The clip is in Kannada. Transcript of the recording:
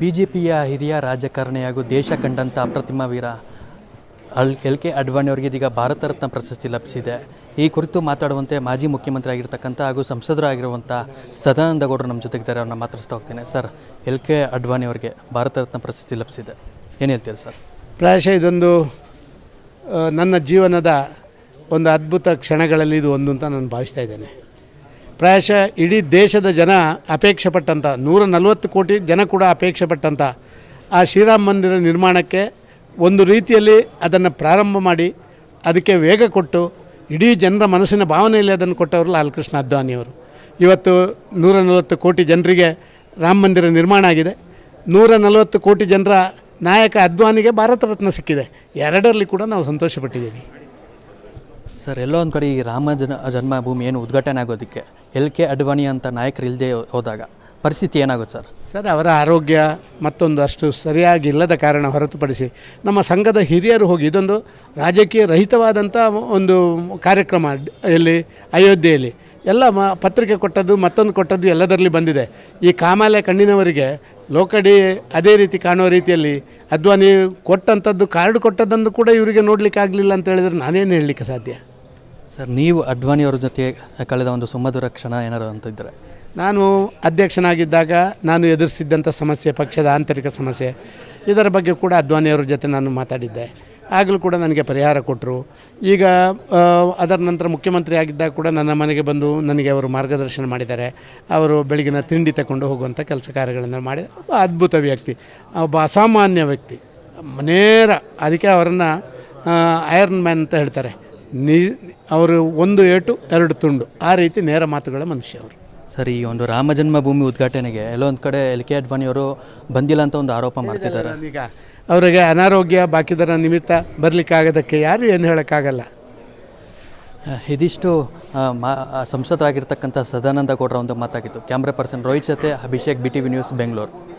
ಬಿ ಜೆ ಪಿಯ ಹಿರಿಯ ರಾಜಕಾರಣಿ ಹಾಗೂ ದೇಶ ಕಂಡಂಥ ಅಪ್ರತಿಮ ವೀರ ಅಲ್ ಎಲ್ ಕೆ ಅಡ್ವಾಣಿ ಅವರಿಗೆ ಇದೀಗ ಭಾರತ ರತ್ನ ಪ್ರಶಸ್ತಿ ಲಭಿಸಿದೆ. ಈ ಕುರಿತು ಮಾತಾಡುವಂತೆ ಮಾಜಿ ಮುಖ್ಯಮಂತ್ರಿ ಆಗಿರ್ತಕ್ಕಂಥ ಹಾಗೂ ಸಂಸದರು ಆಗಿರುವಂಥ ಸದಾನಂದ ಗೌಡರು ನಮ್ಮ ಜೊತೆಗಿದ್ದಾರೆ. ಅವ್ರನ್ನ ಮಾತಾಡಿಸ್ತಾ ಹೋಗ್ತೇನೆ. ಸರ್, ಎಲ್ ಕೆ ಅಡ್ವಾಣಿ ಅವರಿಗೆ ಭಾರತ ರತ್ನ ಪ್ರಶಸ್ತಿ ಲಭಿಸಿದೆ. ಏನು ಹೇಳ್ತೀರಿ ಸರ್? ಪ್ರಾಯಶಃ ಇದೊಂದು ನನ್ನ ಜೀವನದ ಒಂದು ಅದ್ಭುತ ಕ್ಷಣಗಳಲ್ಲಿ ಇದು ಒಂದು ಅಂತ ನಾನು ಭಾವಿಸ್ತಾ ಇದ್ದೇನೆ. ಪ್ರಾಯಶಃ ಇಡೀ ದೇಶದ ಜನ ಅಪೇಕ್ಷೆ ಪಟ್ಟಂಥ ನೂರ ನಲವತ್ತು ಕೋಟಿ ಜನ ಕೂಡ ಅಪೇಕ್ಷೆ ಪಟ್ಟಂಥ ಆ ಶ್ರೀರಾಮ ಮಂದಿರ ನಿರ್ಮಾಣಕ್ಕೆ ಒಂದು ರೀತಿಯಲ್ಲಿ ಅದನ್ನು ಪ್ರಾರಂಭ ಮಾಡಿ ಅದಕ್ಕೆ ವೇಗ ಕೊಟ್ಟು ಇಡೀ ಜನರ ಮನಸ್ಸಿನ ಭಾವನೆಯಲ್ಲಿ ಅದನ್ನು ಕೊಟ್ಟವರು ಲಾಲ್ ಕೃಷ್ಣ ಅದ್ವಾನಿಯವರು ಇವತ್ತು ನೂರ ನಲವತ್ತು ಕೋಟಿ ಜನರಿಗೆ ರಾಮ ಮಂದಿರ ನಿರ್ಮಾಣ ಆಗಿದೆ. ನೂರ ನಲವತ್ತು ಕೋಟಿ ಜನರ ನಾಯಕ ಅದ್ವಾನಿಗೆ ಭಾರತ ರತ್ನ ಸಿಕ್ಕಿದೆ. ಎರಡರಲ್ಲಿ ಕೂಡ ನಾವು ಸಂತೋಷಪಟ್ಟಿದ್ದೀವಿ. ಸರ್, ಎಲ್ಲೋ ಒಂದು ಕಡೆ ಈ ರಾಮ ಜನ, ಜನ್ಮಭೂಮಿ ಏನು ಉದ್ಘಾಟನೆ ಆಗೋದಕ್ಕೆ. ಎಲ್ ಕೆ ಅಡ್ವಾಣಿ ಅಂತ ನಾಯಕರು ಇಲ್ಲದೆ ಹೋದಾಗ ಪರಿಸ್ಥಿತಿ ಏನಾಗುತ್ತೆ ಸರ್? ಸರ್, ಅವರ ಆರೋಗ್ಯ ಮತ್ತೊಂದು ಅಷ್ಟು ಸರಿಯಾಗಿ ಇಲ್ಲದ ಕಾರಣ ಹೊರತುಪಡಿಸಿ ನಮ್ಮ ಸಂಘದ ಹಿರಿಯರು ಹೋಗಿ ಇದೊಂದು ರಾಜಕೀಯ ರಹಿತವಾದಂಥ ಒಂದು ಕಾರ್ಯಕ್ರಮ ಎಲ್ಲಿ ಅಯೋಧ್ಯೆಯಲ್ಲಿ. ಎಲ್ಲ ಮ, ಪತ್ರಿಕೆ ಕೊಟ್ಟದ್ದು, ಮತ್ತೊಂದು ಕೊಟ್ಟದ್ದು ಎಲ್ಲದರಲ್ಲಿ ಬಂದಿದೆ. ಈ ಕಾಮಾಲೆ ಕಣ್ಣಿನವರಿಗೆ ಲೋಕಡಿ ಅದೇ ರೀತಿ ಕಾಣುವ ರೀತಿಯಲ್ಲಿ ಅದ್ವಾನಿ ಕೊಟ್ಟಂಥದ್ದು, ಕಾರ್ಡ್ ಕೊಟ್ಟದ್ದನ್ನು ಕೂಡ ಇವರಿಗೆ ನೋಡಲಿಕ್ಕೆ ಆಗಲಿಲ್ಲ ಅಂತ ಹೇಳಿದರೆ ನಾನೇನು ಹೇಳಲಿಕ್ಕೆ ಸಾಧ್ಯ? ಸರ್, ನೀವು ಅಡ್ವಾಣಿ ಅವ್ರ ಜೊತೆ ಕಳೆದ ಒಂದು ಸುಮಧುರ ಕ್ಷಣ ಏನಾರು ಅಂತಿದ್ದರೆ ನಾನು ಅಧ್ಯಕ್ಷನಾಗಿದ್ದಾಗ ನಾನು ಎದುರಿಸಿದ್ದಂಥ ಸಮಸ್ಯೆ, ಪಕ್ಷದ ಆಂತರಿಕ ಸಮಸ್ಯೆ, ಇದರ ಬಗ್ಗೆ ಕೂಡ ಅದ್ವಾನಿಯವರ ಜೊತೆ ನಾನು ಮಾತಾಡಿದ್ದೆ. ಆಗಲೂ ಕೂಡ ನನಗೆ ಪರಿಹಾರ ಕೊಟ್ಟರು ಈಗ ಅದರ ನಂತರ ಮುಖ್ಯಮಂತ್ರಿ ಆಗಿದ್ದಾಗ ಕೂಡ ನನ್ನ ಮನೆಗೆ ಬಂದು ನನಗೆ ಅವರು ಮಾರ್ಗದರ್ಶನ ಮಾಡಿದ್ದಾರೆ. ಅವರು ಬೆಳಗಿನ ತಿಂಡಿ ತಗೊಂಡು ಹೋಗುವಂಥ ಕೆಲಸ ಕಾರ್ಯಗಳನ್ನು ಮಾಡಿ ಒಬ್ಬ ಅದ್ಭುತ ವ್ಯಕ್ತಿ, ಒಬ್ಬ ಅಸಾಮಾನ್ಯ ವ್ಯಕ್ತಿ ನೇರ ಅದಕ್ಕೆ ಅವರನ್ನು ಐರನ್ ಮ್ಯಾನ್ ಅಂತ ಹೇಳ್ತಾರೆ. ನೀ ಅವರು ಒಂದು ಏಟು ಎರಡು ತುಂಡು. ಆ ರೀತಿ ನೇರ ಮಾತುಗಳ ಮನುಷ್ಯ ಅವರು. ಸರಿ ಈ ಒಂದು ರಾಮ ಜನ್ಮಭೂಮಿ ಉದ್ಘಾಟನೆಗೆ ಎಲ್ಲೋ ಒಂದು ಕಡೆ ಎಲ್ ಕೆ ಅಡ್ವಾಣಿಯವರು ಬಂದಿಲ್ಲ ಅಂತ ಒಂದು ಆರೋಪ ಮಾಡ್ತಿದ್ದಾರೆ. ಈಗ. ಅವರಿಗೆ ಅನಾರೋಗ್ಯ ಬಾಕಿದರ ನಿಮಿತ್ತ ಬರಲಿಕ್ಕಾಗದಕ್ಕೆ ಯಾರು ಏನು ಹೇಳೋಕ್ಕಾಗಲ್ಲ. ಇದಿಷ್ಟು ಮಾ ಸಂಸದರಾಗಿರ್ತಕ್ಕಂಥ ಸದಾನಂದ ಗೌಡರ ಒಂದು ಮಾತಾಗಿತ್ತು ಕ್ಯಾಮ್ರಾ ಪರ್ಸನ್ ರೋಹಿತ್ ಜೊತೆ Abhishek B T V news Bengaluru.